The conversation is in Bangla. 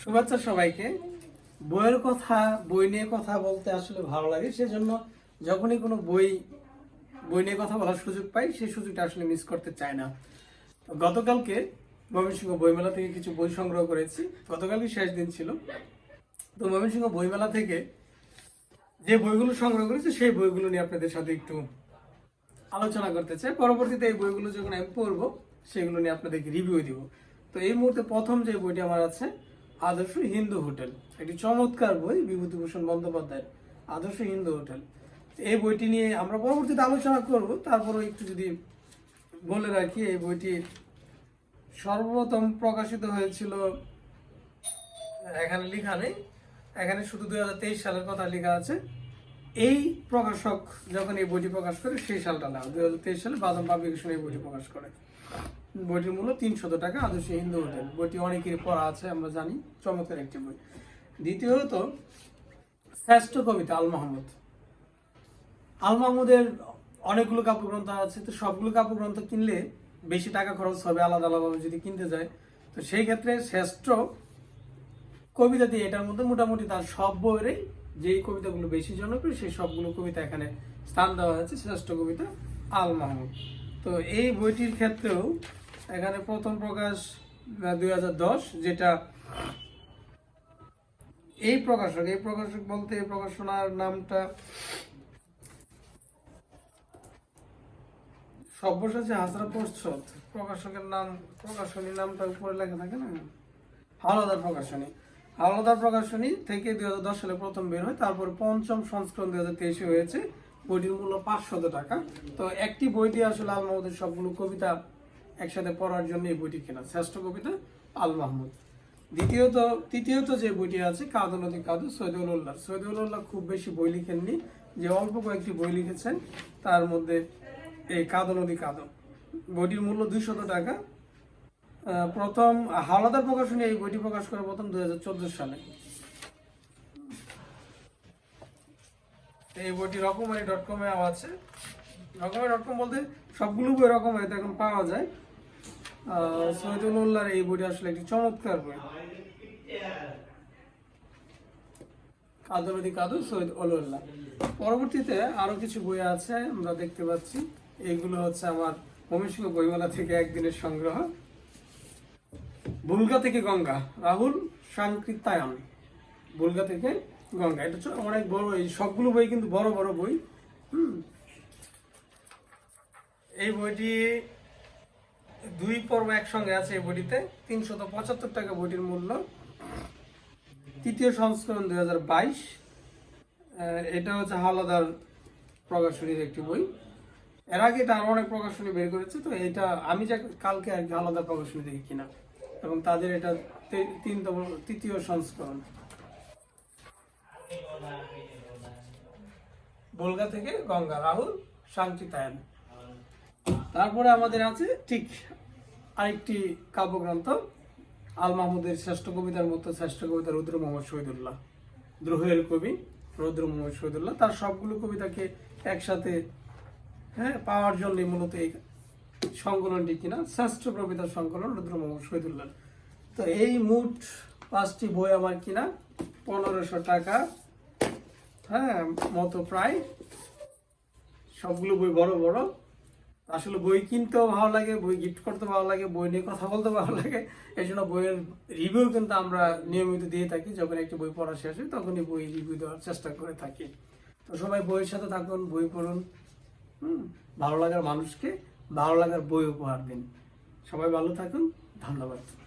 শুভেচ্ছা সবাইকে। বইয়ের কথা, বই নিয়ে কথা বলতে আসলে ভালো লাগে, সেজন্য যখনই কোনো বই বই নিয়ে কথা বলার সুযোগ পাই, সেই সুযোগটা আসলে মিস করতে চাই না। গতকালকে ময়মনসিংহ বইমেলা থেকে কিছু বই সংগ্রহ করেছি। গতকালই শেষ দিন ছিল। তো ময়মনসিংহ বইমেলা থেকে যে বইগুলো সংগ্রহ করেছি, সেই বইগুলো নিয়ে আপনাদের সাথে একটু আলোচনা করতে চাই। পরবর্তীতে এই বইগুলো যখন আমি পড়ব, সেগুলো নিয়ে আপনাদেরকে রিভিউ দিব। তো এই মুহূর্তে প্রথম যে বইটি আমার আছে আদর্শ হিন্দু হোটেল। একটি চমৎকার বই, বিভূতিভূষণ বন্দ্যোপাধ্যায়ের আদর্শ হিন্দু হোটেল। এই বইটি নিয়ে আমরা পরবর্তীতে আলোচনা করব। তারপরে একটু যদি বলে রাখি, এই বইটি সর্বপ্রথম প্রকাশিত হয়েছিল, এখানে লেখা নেই, এখানে শুধু দুই হাজার তেইশ সালের কথা লেখা আছে। এই প্রকাশক যখন এই বইটি প্রকাশ করে, সেই সালটা না, দুই হাজার তেইশ সালে বাদাম পাবলিকেশন এই বইটি প্রকাশ করে। বইটির মূল্য তিনশত টাকা, আদর্শ হিন্দু হোটেল। বইটি অনেকের পড়া আছে, আমরা জানি। চমৎকার একটি বই। দ্বিতীয়ত, শ্রেষ্ঠ কবিতা আল মাহমুদ। আল মাহমুদের অনেকগুলো কাব্যগ্রন্থ আছে, তো সবগুলো কাব্যগ্রন্থ কিনলে বেশি টাকা খরচ হবে আলাদা আলাদাভাবে যদি কিনতে যায়। তো সেই ক্ষেত্রে শ্রেষ্ঠ কবিতা দিয়ে এটার মধ্যে মোটামুটি তার সব বইয়েরই যেই কবিতাগুলো বেশি জনপ্রিয়, সেই সবগুলো কবিতা এখানে স্থান দেওয়া হয়েছে, শ্রেষ্ঠ কবিতা আল মাহমুদ। তো এই বইটির ক্ষেত্রেও এখানে প্রথম প্রকাশ দুই হাজার দশ, যেটা এই প্রকাশক এই প্রকাশক বলতে এই প্রকাশনার নামটা সব্যসাচী হাজরা পরিষদ প্রকাশকের নাম, প্রকাশনীর নামটা উপরে লেখা থাকে না? হাওলাদার প্রকাশনী। হাওলাদার প্রকাশনী থেকে দুই হাজার দশ সালে প্রথম বের হয়, তারপর পঞ্চম সংস্করণ দুই হাজার তেইশে হয়েছে। বইটির মূল্য পাঁচশত টাকা। তো একটি বই দিয়ে আসলে আল মাহমুদের সবগুলো কবিতা একসাথে পড়ার জন্য এই বইটি কেনা। শ্রেষ্ঠ কবিতা আল মাহমুদ। দ্বিতীয়ত, তৃতীয়ত যে বইটি আছে, কাদু নদী কাদু সৈদুল্লাহ সৈদুল্লাহ খুব বেশি বই লিখেননি। যে অল্প কয়েকটি বই লিখেছেন, তার মধ্যে এই কাদো নদী কাদো। বইটির মূল্য দুইশত টাকা। প্রথম হাওলাদার প্রকাশনী, এই বইটি প্রকাশ করে প্রথম দুই হাজার চোদ্দ সালে। এই বইটি রকমারি ডট কমে আছে। রকমারি ডট কম বলতে সবগুলো বই রকমারিতে এখন পাওয়া যায়। আহ, সৈয়দুল্লাহর এই বইটি আসলে একটি চমৎকার বই। কাদু নদী কাদু সৈয়দ অলুল্লাহ পরবর্তীতে আরও কিছু বই আছে আমরা দেখতে পাচ্ছি। এইগুলো হচ্ছে আমার ময়মনসিংহ বইমেলা থেকে একদিনের সংগ্রহ। বুলগা থেকে গঙ্গা রাহুল সাংকৃতায়ন। বুলগা থেকে গঙ্গা। এটা অনেক বড় এই সবগুলো বই কিন্তু বড় বড় বই। হুম। এই বইটি দুই পর্ব একসঙ্গে আছে এই বইটিতে। তিনশত পঁচাত্তর টাকা বইটির মূল্য। তৃতীয় সংস্করণ দুই হাজার বাইশ। এটা হচ্ছে হাওলাদার প্রকাশনীর একটি বই। এর আগে এটা আরও অনেক প্রকাশনী বের করেছে, তো এটা আমি যা কালকে আর কি হাওলাদার প্রকাশনী থেকে কিনা। এবং তাদের এটা তে- তিনতম, তৃতীয় সংস্করণ। বলগা থেকে গঙ্গা, রাহুল শান্তিতায়ন তারপরে আমাদের আছে ঠিক আরেকটি কাব্যগ্রন্থ, আল মাহমুদের শ্রেষ্ঠ কবিতার মতো শ্রেষ্ঠ কবিতা রুদ্র মোহাম্মদ শহীদুল্লাহ। দ্রোহের কবি রুদ্র মোহাম্মদ শহীদুল্লাহ, তার সবগুলো কবিতাকে একসাথে হ্যাঁ পাওয়ার জন্য মূলত এই সংকলনটি কিনা, শ্রেষ্ঠ কবিতার সংকলন রুদ্র মোহাম্মদ শহীদুল্লাহ তো এই মোট পাঁচটি বই আমার কিনা, পনেরোশো টাকা হ্যাঁ মতো প্রায়। সবগুলো বই বড় বড়। আসলে বই কিনতেও ভালো লাগে, বই গিফট করতে ভালো লাগে, বই নিয়ে কথা বলতে ভালো লাগে। এই জন্য বইয়ের রিভিউ কিন্তু আমরা নিয়মিত দিয়ে থাকি। যখন একটি বই পড়া শেষ হয়, তখনই বই রিভিউ দেওয়ার চেষ্টা করে থাকি। তো সবাই বইয়ের সাথে থাকুন, বই পড়ুন। হুম, ভালো লাগার মানুষকে, ভালো লাগার বই উপহার দিন। সবাই ভালো থাকুন, ধন্যবাদ।